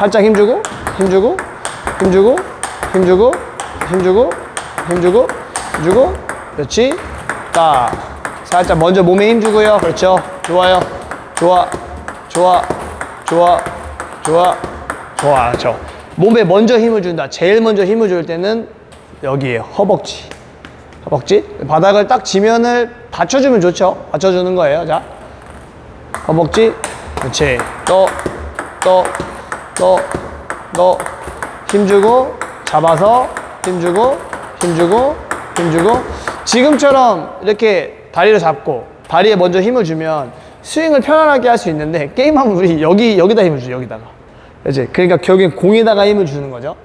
살짝 힘주고, 힘주고, 힘주고, 힘주고, 힘주고, 힘주고, 힘주고. 그렇지. 딱. 살짝 먼저 몸에 힘주고요. 그렇죠. 좋아요. 좋아. 좋아. 좋아. 좋아. 좋아. 그렇죠. 몸에 먼저 힘을 준다. 제일 먼저 힘을 줄 때는 여기에요. 허벅지. 허벅지. 바닥을 딱 지면을 받쳐주면 좋죠. 받쳐주는 거예요. 자. 허벅지. 그렇지. 또, 또, 또, 또. 힘주고, 잡아서, 힘주고, 힘주고, 힘주고. 지금처럼 이렇게 다리를 잡고, 다리에 먼저 힘을 주면 스윙을 편안하게 할 수 있는데, 게임하면 우리 여기, 여기다 힘을 줘, 여기다가. 그렇지. 그러니까 결국엔 공에다가 힘을 주는 거죠.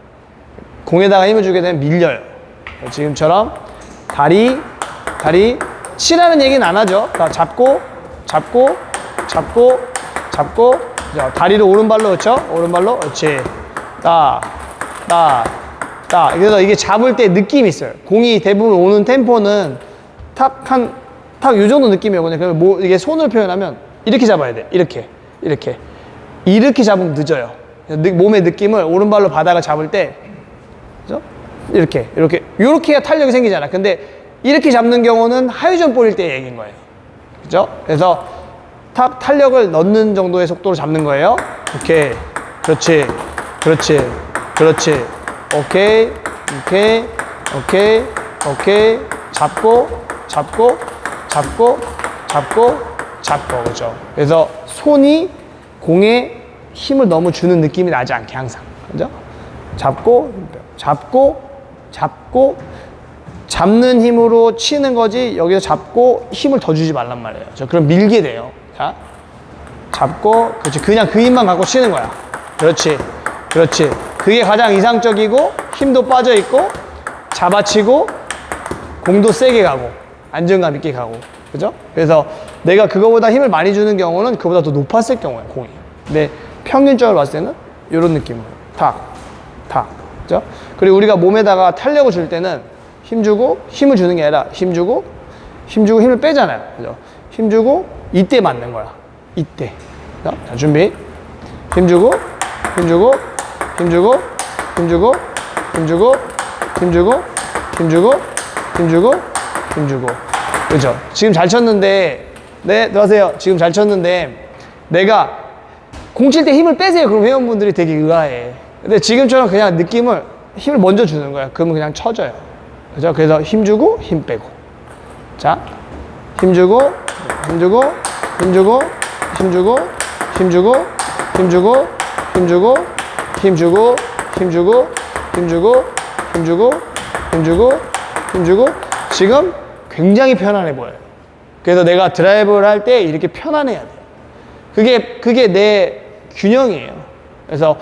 공에다가 힘을 주게 되면 밀려요. 지금처럼 다리, 다리, 치라는 얘기는 안 하죠. 자, 잡고, 잡고, 잡고, 잡고, 자, 다리를 오른발로 그렇죠? 오른발로, 그렇지. 딱, 딱, 딱. 그래서 이게 잡을 때 느낌이 있어요. 공이 대부분 오는 템포는 탁 한, 탁 요 정도 느낌이거든요. 그러면 뭐, 이게 손을 표현하면 이렇게 잡아야 돼. 이렇게, 이렇게. 이렇게 잡으면 늦어요. 느- 몸의 느낌을 오른발로 바닥을 잡을 때 그죠? 이렇게 이렇게 이렇게 해야 탄력이 생기잖아. 근데 이렇게 잡는 경우는 하유전 볼일 때 얘기인 거예요. 그죠? 그래서 탁 탄력을 넣는 정도의 속도로 잡는 거예요. 오케이. 그렇지. 그렇지. 그렇지. 오케이. 오케이. 오케이. 오케이. 잡고 잡고 잡고 잡고 잡고 그죠? 그래서 손이 공에 힘을 너무 주는 느낌이 나지 않게 항상. 그죠? 잡고 잡고 잡고 잡는 힘으로 치는 거지 여기서 잡고 힘을 더 주지 말란 말이에요. 저 그럼 밀게 돼요. 자 잡고 그렇지 그냥 그 힘만 갖고 치는 거야. 그렇지 그렇지 그게 가장 이상적이고 힘도 빠져 있고 잡아치고 공도 세게 가고 안정감 있게 가고 그죠? 그래서 내가 그거보다 힘을 많이 주는 경우는 그보다 더 높았을 경우에 공이 근데 평균적으로 봤을 때는 이런 느낌으로 탁, 탁 그죠? 그리고 우리가 몸에다가 탄력을 줄 때는 힘주고 힘을 주는 게 아니라 힘주고 힘주고 힘을 빼잖아요 그죠? 힘주고 이때 맞는 거야. 이때? 자 준비. 힘주고 힘주고 힘주고 힘주고 힘주고 힘주고 힘주고 힘주고 힘주고. 그렇죠? 지금 잘 쳤는데 네 들어가세요. 지금 잘 쳤는데 내가 공 칠 때 힘을 빼세요. 그럼 회원분들이 되게 의아해. 근데 지금처럼 그냥 느낌을 힘을 먼저 주는 거야. 그러면 그냥 쳐져요. 그죠? 그래서 힘 주고 힘 빼고. 자, 힘주고, 힘주고, 힘주고, 힘주고, 힘주고, 힘주고, 힘주고, 힘주고, 힘주고, 힘주고, 힘주고, 힘주고, 힘주고, 지금 굉장히 편안해 보여요. 그래서 내가 드라이브를 할 때 이렇게 편안해야 돼요. 그게, 그게 내 균형이에요. 그래서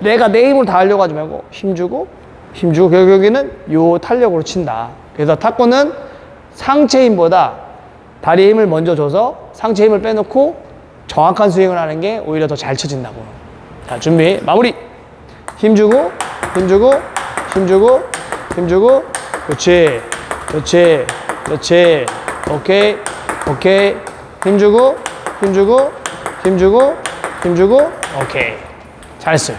내가 내 힘을 다 하려고 하지 말고 힘주고, 힘주고, 결국에는 요 탄력으로 친다. 그래서 탁구는 상체 힘보다 다리 힘을 먼저 줘서 상체 힘을 빼놓고 정확한 스윙을 하는 게 오히려 더 잘 쳐진다고. 자, 준비, 마무리. 힘주고, 힘주고, 힘주고, 힘주고, 그렇지, 그렇지, 그렇지, 오케이, 오케이, 힘주고, 힘주고, 힘주고, 힘주고, 오케이. 잘했어요.